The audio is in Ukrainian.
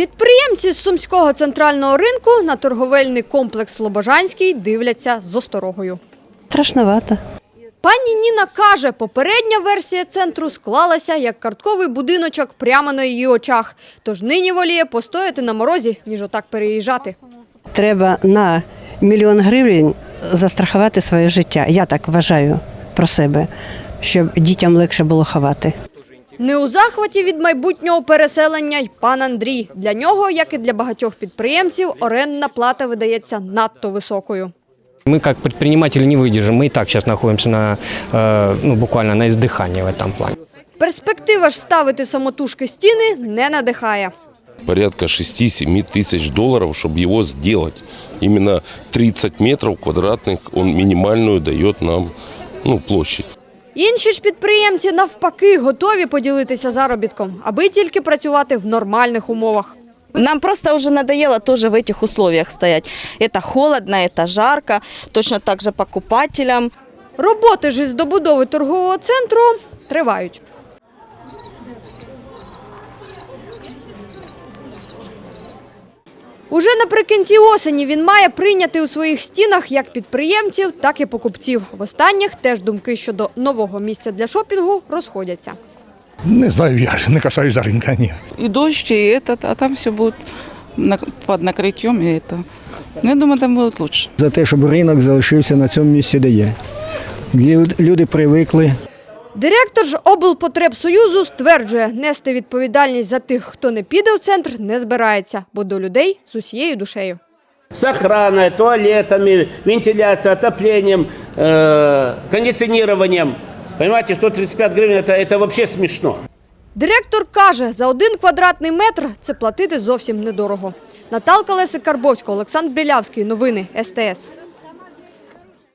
Підприємці з Сумського центрального ринку на торговельний комплекс Слобожанський дивляться з осторогою. Страшновато. Пані Ніна каже, попередня версія центру склалася як картковий будиночок прямо на її очах. Тож нині воліє постояти на морозі, ніж отак переїжджати. Треба на мільйон гривень застрахувати своє життя. Я так вважаю про себе, щоб дітям легше було ховати. Не у захваті від майбутнього переселення й пан Андрій. Для нього, як і для багатьох підприємців, орендна плата видається надто високою. Мы как предприниматели не выдержим. Мы и так сейчас находимся на, э, ну, буквально на издыхании в этом плане. Перспектива ж ставити самотужки стіни не надихає. порядка 6-7 тысяч долларов, чтобы его сделать. Именно 30 метров квадратных он минимальную дает нам ну, площадь. Інші ж підприємці навпаки готові поділитися заробітком, аби тільки працювати в нормальних умовах. Нам просто уже надоело тоже в этих условиях стоять. Это холодно, это жарко, точно так же покупателям. Роботи ж із добудови торгового центру тривають. Уже наприкінці осені він має прийняти у своїх стінах як підприємців, так і покупців. В останніх теж думки щодо нового місця для шопінгу розходяться. Не знаю, я не касаюсь за ринка, ні. и дождь, и этот, а там все будет на- под накрытием и это. Ну, я думаю, там будет лучше. за те, щоб ринок залишився на цьому місці, де є. Лю- Люди привикли. Директор ж облпотребсоюзу стверджує, нести відповідальність за тих, хто не піде у центр, не збирається, бо до людей з усією душею. с охраной, туалетами, вентиляцией, отоплением, э, кондиционированием. Понимаете, 135 гривен это, это вообще смешно. Директор каже, за один квадратний метр це платити зовсім недорого. Наталка Лесик Карбовська, Олександр Білявський. Новини СТС.